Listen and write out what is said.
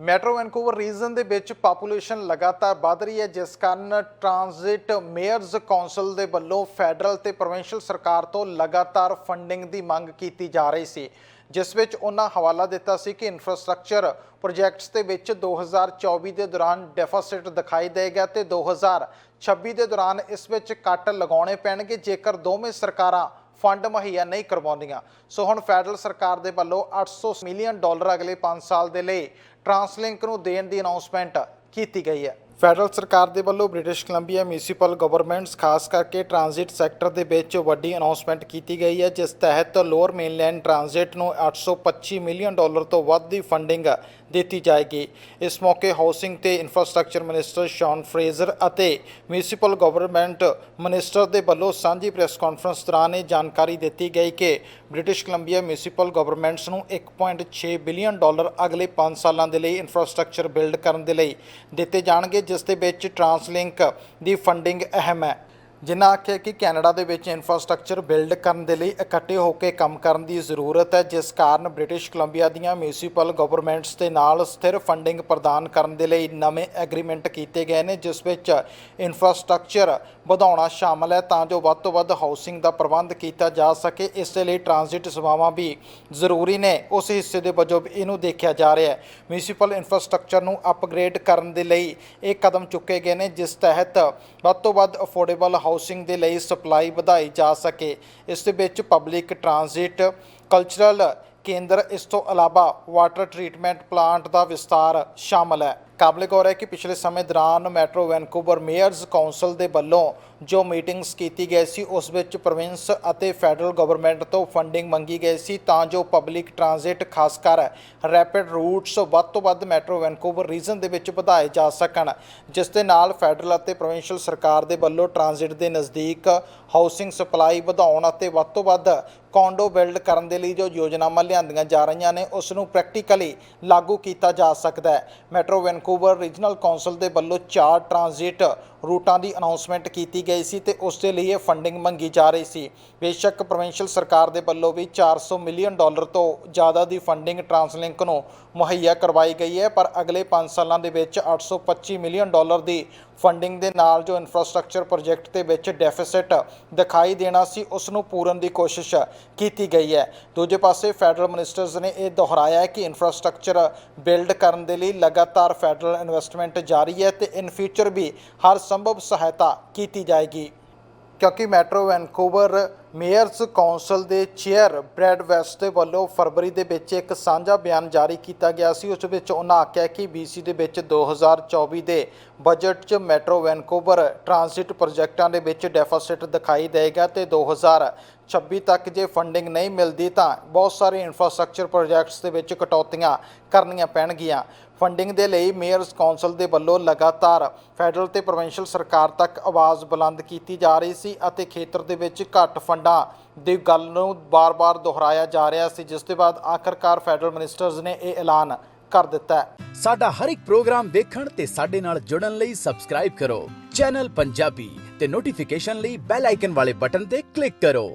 Metro Vancouver reason ਦੇ ਵਿੱਚ population ਲਗਾਤਾਰ ਵੱਧ ਰਹੀ ਹੈ, ਜਿਸ ਕਾਰਨ ਟ੍ਰਾਂਜ਼ਿਟ ਮੇਅਰਜ਼ ਕੌਂਸਲ ਦੇ ਵੱਲੋਂ ਫੈਡਰਲ ਤੇ ਪ੍ਰੋਵਿੰਸ਼ੀਅਲ ਸਰਕਾਰ ਤੋਂ ਲਗਾਤਾਰ ਫੰਡਿੰਗ ਦੀ ਮੰਗ ਕੀਤੀ ਜਾ ਰਹੀ ਸੀ, ਜਿਸ ਵਿੱਚ ਉਹਨਾਂ ਹਵਾਲਾ ਦਿੱਤਾ ਸੀ ਕਿ ਇਨਫਰਾਸਟ੍ਰਕਚਰ ਪ੍ਰੋਜੈਕਟਸ ਦੇ ਵਿੱਚ 2024 ਦੇ ਦੌਰਾਨ ਡੈਫਿਸਿਟ ਦਿਖਾਈ ਦੇਗਾ ਤੇ 2026 ਦੇ ਦੌਰਾਨ ਇਸ ਵਿੱਚ ਕੱਟ ਲਗਾਉਣੇ ਪੈਣਗੇ, ਜੇਕਰ ਦੋਵੇਂ ਸਰਕਾਰਾਂ ਫੰਡ ਮੁਹੱਈਆ ਨਹੀਂ ਕਰਵਾਉਂਦੀਆਂ। ਸੋ ਹੁਣ ਫੈਡਰਲ ਸਰਕਾਰ ਦੇ ਵੱਲੋਂ 800 ਮਿਲੀਅਨ ਡਾਲਰ ਅਗਲੇ 5 ਸਾਲ ਦੇ ਲਈ ਟਰਾਂਸਲਿੰਕ ਨੂੰ ਦੇਣ ਦੀ ਅਨਾਉਂਸਮੈਂਟ ਕੀਤੀ ਗਈ ਹੈ। ਫੈਡਰਲ ਸਰਕਾਰ ਦੇ ਵੱਲੋਂ ਬ੍ਰਿਟਿਸ਼ ਕੋਲੰਬੀਆ ਮਿਊਨਿਸਪਲ ਗਵਰਨਮੈਂਟਸ, ਖਾਸ ਕਰਕੇ ਟ੍ਰਾਂਜ਼ਿਟ ਸੈਕਟਰ ਦੇ ਵਿੱਚ ਵੱਡੀ ਅਨਾਉਂਸਮੈਂਟ ਕੀਤੀ ਗਈ ਹੈ, ਜਿਸ ਤਹਿਤ ਲੋਅਰ ਮੇਨਲੈਂਡ ਟ੍ਰਾਂਜ਼ਿਟ ਨੂੰ 825 ਮਿਲੀਅਨ ਡਾਲਰ ਤੋਂ ਵੱਧ ਦੀ ਫੰਡਿੰਗ ਦਿੱਤੀ ਜਾਏਗੀ। ਇਸ ਮੌਕੇ ਹਾਊਸਿੰਗ ਤੇ ਇਨਫਰਾਸਟ੍ਰਕਚਰ ਮਿਨਿਸਟਰ ਸ਼ੌਨ ਫਰੇਜ਼ਰ ਅਤੇ ਮਿਊਨਿਸਪਲ ਗਵਰਨਮੈਂਟ ਮਿਨਿਸਟਰ ਦੇ ਵੱਲੋਂ ਸਾਂਝੀ ਪ੍ਰੈਸ ਕਾਨਫਰੰਸ ਦੌਰਾਨ ਇਹ ਜਾਣਕਾਰੀ ਦਿੱਤੀ ਗਈ ਕਿ ਬ੍ਰਿਟਿਸ਼ ਕੋਲੰਬੀਆ ਮਿਊਨਿਸਪਲ ਗਵਰਨਮੈਂਟਸ ਨੂੰ 1.6 ਬਿਲੀਅਨ ਡਾਲਰ ਅਗਲੇ 5 ਸਾਲਾਂ ਦੇ ਲਈ ਇਨਫਰਾਸਟ੍ਰਕਚਰ ਬਿਲਡ ਕਰਨ ਦੇ ਲਈ ਦਿੱਤੇ ਜਾਣਗੇ, ਜਿਸ ਦੇ ਵਿੱਚ ਟਰਾਂਸਲਿੰਕ ਦੀ ਫੰਡਿੰਗ ਅਹਿਮ ਹੈ। ਜਿਨ੍ਹਾਂ ਆਖਿਆ ਕਿ ਕੈਨੇਡਾ ਦੇ ਵਿੱਚ ਇਨਫਰਾਸਟ੍ਰਕਚਰ ਬਿਲਡ ਕਰਨ ਦੇ ਲਈ ਇਕੱਠੇ ਹੋ ਕੇ ਕੰਮ ਕਰਨ ਦੀ ਜ਼ਰੂਰਤ ਹੈ, ਜਿਸ ਕਾਰਨ ਬ੍ਰਿਟਿਸ਼ ਕੋਲੰਬੀਆ ਦੀਆਂ ਮਿਊਨਿਸਪਲ ਗਵਰਨਮੈਂਟਸ ਦੇ ਨਾਲ ਸਥਿਰ ਫੰਡਿੰਗ ਪ੍ਰਦਾਨ ਕਰਨ ਦੇ ਲਈ ਨਵੇਂ ਐਗਰੀਮੈਂਟ ਕੀਤੇ ਗਏ ਨੇ, ਜਿਸ ਵਿੱਚ ਇਨਫਰਾਸਟ੍ਰਕਚਰ ਵਧਾਉਣਾ ਸ਼ਾਮਲ ਹੈ ਤਾਂ ਜੋ ਵੱਧ ਤੋਂ ਵੱਧ ਹਾਊਸਿੰਗ ਦਾ ਪ੍ਰਬੰਧ ਕੀਤਾ ਜਾ ਸਕੇ। ਇਸ ਦੇ ਲਈ ਟ੍ਰਾਂਜ਼ਿਟ ਸੇਵਾਵਾਂ ਵੀ ਜ਼ਰੂਰੀ ਨੇ। ਉਸ ਹਿੱਸੇ ਦੇ ਵਜੋਂ ਵੀ ਇਹਨੂੰ ਦੇਖਿਆ ਜਾ ਰਿਹਾ ਹੈ। ਮਿਊਨਿਸਪਲ ਇਨਫਰਾਸਟ੍ਰਕਚਰ ਨੂੰ ਅਪਗ੍ਰੇਡ ਕਰਨ ਦੇ ਲਈ ਇਹ ਕਦਮ ਚੁੱਕੇ ਗਏ ਨੇ, ਜਿਸ ਤਹਿਤ ਵੱਧ ਤੋਂ ਵੱਧ ਅਫੋਰਡੇਬਲ ਹਾਊਸਿੰਗ ਦੇ ਲਈ ਸਪਲਾਈ ਵਧਾਈ ਜਾ ਸਕੇ। ਇਸ ਦੇ ਵਿੱਚ ਪਬਲਿਕ ਟ੍ਰਾਂਜਿਟ, ਕਲਚਰਲ ਕੇਂਦਰ, ਇਸ ਤੋਂ ਇਲਾਵਾ ਵਾਟਰ ਟ੍ਰੀਟਮੈਂਟ ਪਲਾਂਟ ਦਾ ਵਿਸਤਾਰ ਸ਼ਾਮਲ ਹੈ। ਕਾਬਲੇ ਗੌਰ ਹੈ ਕਿ ਪਿਛਲੇ ਸਮੇਂ ਦੌਰਾਨ ਮੈਟਰੋ ਵੈਨਕੂਵਰ ਮੇਅਰਜ਼ ਕੌਂਸਲ ਦੇ ਵੱਲੋਂ ਜੋ ਮੀਟਿੰਗਸ ਕੀਤੀ ਗਈ ਸੀ, ਉਸ ਵਿੱਚ ਪ੍ਰੋਵਿੰਸ ਅਤੇ ਫੈਡਰਲ ਗਵਰਨਮੈਂਟ ਤੋਂ ਫੰਡਿੰਗ ਮੰਗੀ ਗਈ ਸੀ, ਤਾਂ ਜੋ ਪਬਲਿਕ ਟਰਾਂਜ਼ਿਟ, ਖਾਸ ਕਰ ਰੈਪਿਡ ਰੂਟਸ, ਵੱਧ ਤੋਂ ਵੱਧ ਮੈਟਰੋ ਵੈਨਕੂਵਰ ਰੀਜਨ ਦੇ ਵਿੱਚ ਵਧਾਏ ਜਾ ਸਕਣ, ਜਿਸ ਦੇ ਨਾਲ ਫੈਡਰਲ ਅਤੇ ਪ੍ਰੋਵਿੰਸ਼ੀਅਲ ਸਰਕਾਰ ਦੇ ਵੱਲੋਂ ਟਰਾਂਜ਼ਿਟ ਦੇ ਨਜ਼ਦੀਕ ਹਾਊਸਿੰਗ ਸਪਲਾਈ ਵਧਾਉਣ ਅਤੇ ਵੱਧ ਤੋਂ ਵੱਧ ਕੌਂਡੋ ਬਿਲਡ ਕਰਨ ਦੇ ਲਈ ਜੋ ਯੋਜਨਾਵਾਂ ਲਿਆਂਦੀਆਂ ਜਾ ਰਹੀਆਂ ਨੇ, ਉਸ ਨੂੰ ਪ੍ਰੈਕਟੀਕਲੀ ਲਾਗੂ ਕੀਤਾ ਜਾ ਸਕਦਾ ਹੈ। ਮੈਟਰੋ ਵੈਨਕੂਵਰ ਰੀਜਨਲ ਕੌਂਸਲ ਦੇ ਵੱਲੋਂ ਚਾਰ ਟਰਾਂਜ਼ਿਟ ਰੂਟਾਂ ਦੀ ਅਨਾਉਂਸਮੈਂਟ ਕੀਤੀ ਗਈ ਸੀ ਤੇ ਉਸ ਦੇ ਲਈ ਇਹ ਫੰਡਿੰਗ ਮੰਗੀ ਜਾ ਰਹੀ ਸੀ। ਬੇਸ਼ੱਕ ਪ੍ਰੋਵਿੰਸ਼ੀਅਲ ਸਰਕਾਰ ਦੇ ਵੱਲੋਂ ਵੀ 400 ਮਿਲੀਅਨ ਡਾਲਰ ਤੋਂ ਜ਼ਿਆਦਾ ਦੀ ਫੰਡਿੰਗ ਟਰਾਂਸਲਿੰਕ ਨੂੰ ਮੁਹੱਈਆ ਕਰਵਾਈ ਗਈ ਹੈ, ਪਰ ਅਗਲੇ 5 ਸਾਲਾਂ ਦੇ ਵਿੱਚ 825 ਮਿਲੀਅਨ ਡਾਲਰ ਦੀ ਫੰਡਿੰਗ ਦੇ ਨਾਲ ਜੋ ਇਨਫਰਾਸਟ੍ਰਕਚਰ ਪ੍ਰੋਜੈਕਟ ਦੇ ਵਿੱਚ ਡੈਫਿਸਿਟ ਦਿਖਾਈ ਦੇਣਾ ਸੀ ਉਸ ਨੂੰ ਪੂਰਨ ਦੀ ਕੋਸ਼ਿਸ਼ ਕੀਤੀ ਗਈ ਹੈ। ਦੂਜੇ ਪਾਸੇ ਫੈਡਰਲ ਮਿਨਿਸਟਰਸ ਨੇ ਇਹ ਦੁਹਰਾਇਆ ਕਿ ਇਨਫਰਾਸਟ੍ਰਕਚਰ ਬਿਲਡ ਕਰਨ ਦੇ ਲਈ ਲਗਾਤਾਰ ਫੈਡਰਲ ਇਨਵੈਸਟਮੈਂਟ ਜਾਰੀ ਹੈ ਤੇ ਇਨ ਫਿਊਚਰ ਵੀ ਹਰ ਸੰਭਵ ਸਹਾਇਤਾ ਕੀਤੀ ਜਾਏਗੀ। ਕਿਉਂਕਿ ਮੈਟਰੋ ਵੈਨਕੂਵਰ ਮੇਅਰਸ ਕੌਂਸਲ ਦੇ ਚੇਅਰ ਬ੍ਰੈਡ ਵੈਸਟ ਦੇ ਵੱਲੋਂ ਫਰਵਰੀ ਦੇ ਵਿੱਚ ਇੱਕ ਸਾਂਝਾ ਬਿਆਨ ਜਾਰੀ ਕੀਤਾ ਗਿਆ ਸੀ। ਉਸ ਵਿੱਚ ਉਹਨਾਂ ਆਖਿਆ ਕਿ BC ਦੇ ਵਿੱਚ 2024 ਦੇ ਬਜਟ 'ਚ ਮੈਟਰੋ ਵੈਨਕੂਵਰ ਟ੍ਰਾਂਜ਼ਿਟ ਪ੍ਰੋਜੈਕਟਾਂ ਦੇ ਵਿੱਚ ਡੈਫਿਸਿਟ ਦਿਖਾਈ ਦੇਗਾ ਤੇ 2026 ਤੱਕ ਜੇ ਫੰਡਿੰਗ ਨਹੀਂ ਮਿਲਦੀ ਤਾਂ ਬਹੁਤ ਸਾਰੇ ਇਨਫਰਾਸਟ੍ਰਕਚਰ ਪ੍ਰੋਜੈਕਟਸ ਦੇ ਵਿੱਚ ਕਟੌਤੀਆਂ ਕਰਨੀਆਂ ਪੈਣਗੀਆਂ। ਫੰਡਿੰਗ ਦੇ ਲਈ ਮੇਅਰਸ ਕੌਂਸਲ ਦੇ ਵੱਲੋਂ ਲਗਾਤਾਰ ਫੈਡਰਲ ਤੇ ਪ੍ਰੋਵਿੰਸ਼ੀਅਲ ਸਰਕਾਰ ਤੱਕ ਆਵਾਜ਼ ਬੁਲੰਦ ਕੀਤੀ ਜਾ ਰਹੀ ਸੀ ਅਤੇ ਖੇਤਰ ਦੇ ਵਿੱਚ ਘੱਟ ਫੰਡਾਂ ਦੀ ਗੱਲ ਨੂੰ ਬਾਰ-ਬਾਰ ਦੁਹਰਾਇਆ ਜਾ ਰਿਹਾ ਸੀ, ਜਿਸ ਦੇ ਬਾਅਦ ਆਖਰਕਾਰ ਫੈਡਰਲ ਮਿਨਿਸਟਰਸ ਨੇ ਇਹ ਐਲਾਨ ਕਰ ਦਿੱਤਾ ਸਾਡਾ ਹਰ ਇੱਕ ਪ੍ਰੋਗਰਾਮ ਦੇਖਣ ਤੇ ਸਾਡੇ ਨਾਲ ਜੁੜਨ ਲਈ ਸਬਸਕ੍ਰਾਈਬ ਕਰੋ। ਚੈਨਲ ਪੰਜਾਬੀ ਤੇ ਨੋਟੀਫਿਕੇਸ਼ਨ ਲਈ ਬੈਲ ਆਈਕਨ ਵਾਲੇ ਬਟਨ ਤੇ ਕਲਿੱਕ ਕਰੋ।